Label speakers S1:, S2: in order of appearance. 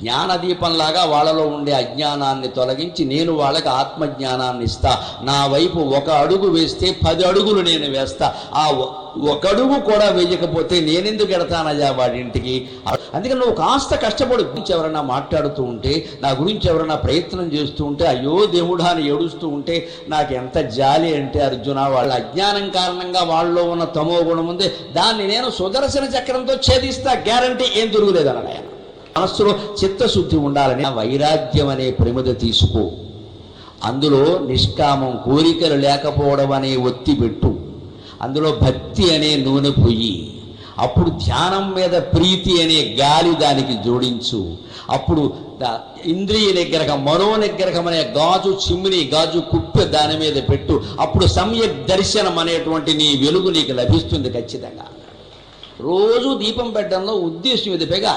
S1: జ్ఞానదీపంలాగా వాళ్ళలో ఉండే అజ్ఞానాన్ని తొలగించి నేను వాళ్ళకి ఆత్మజ్ఞానాన్ని ఇస్తా నా వైపు ఒక అడుగు వేస్తే పది అడుగులు నేను వేస్తా. ఆ ఒ- ఒక అడుగు కూడా వేయకపోతే నేనెందుకు ఎడతానయ్యా వాడింటికి అందుకని నువ్వు కాస్త కష్టపడు. గురించి ఎవరైనా మాట్లాడుతూ ఉంటే నా గురించి ఎవరైనా ప్రయత్నం చేస్తూ ఉంటే అయ్యో దేవుడా అని ఏడుస్తూ ఉంటే నాకు ఎంత జాలి అంటే అర్జున వాళ్ళ అజ్ఞానం కారణంగా వాళ్ళలో ఉన్న తమో గుణం ఉంది. దాన్ని నేను సుదర్శన చక్రంతో ఛేదిస్తా. గ్యారంటీ ఏం తిరుగులేదన్నాడు ఆయన మనస్సులో చిత్తశుద్ధి ఉండాలని ఆ వైరాగ్యం అనే ప్రమిద తీసుకో. అందులో నిష్కామం కోరికలు లేకపోవడం అనే ఒత్తి పెట్టు. అందులో భక్తి అనే నూనె పొయ్యి అప్పుడు ధ్యానం మీద ప్రీతి అనే గాలి దానికి జోడించు. అప్పుడు ఇంద్రియ నిగ్రహం మనో నిగ్రహం అనే గాజు చిమ్మిని గాజు కుప్పె దాని మీద పెట్టు. అప్పుడు సమ్యక్ దర్శనం అనేటువంటి నీ వెలుగు నీకు లభిస్తుంది ఖచ్చితంగా. రోజు దీపం పెట్టడంలో ఉద్దేశం ఇది పైగా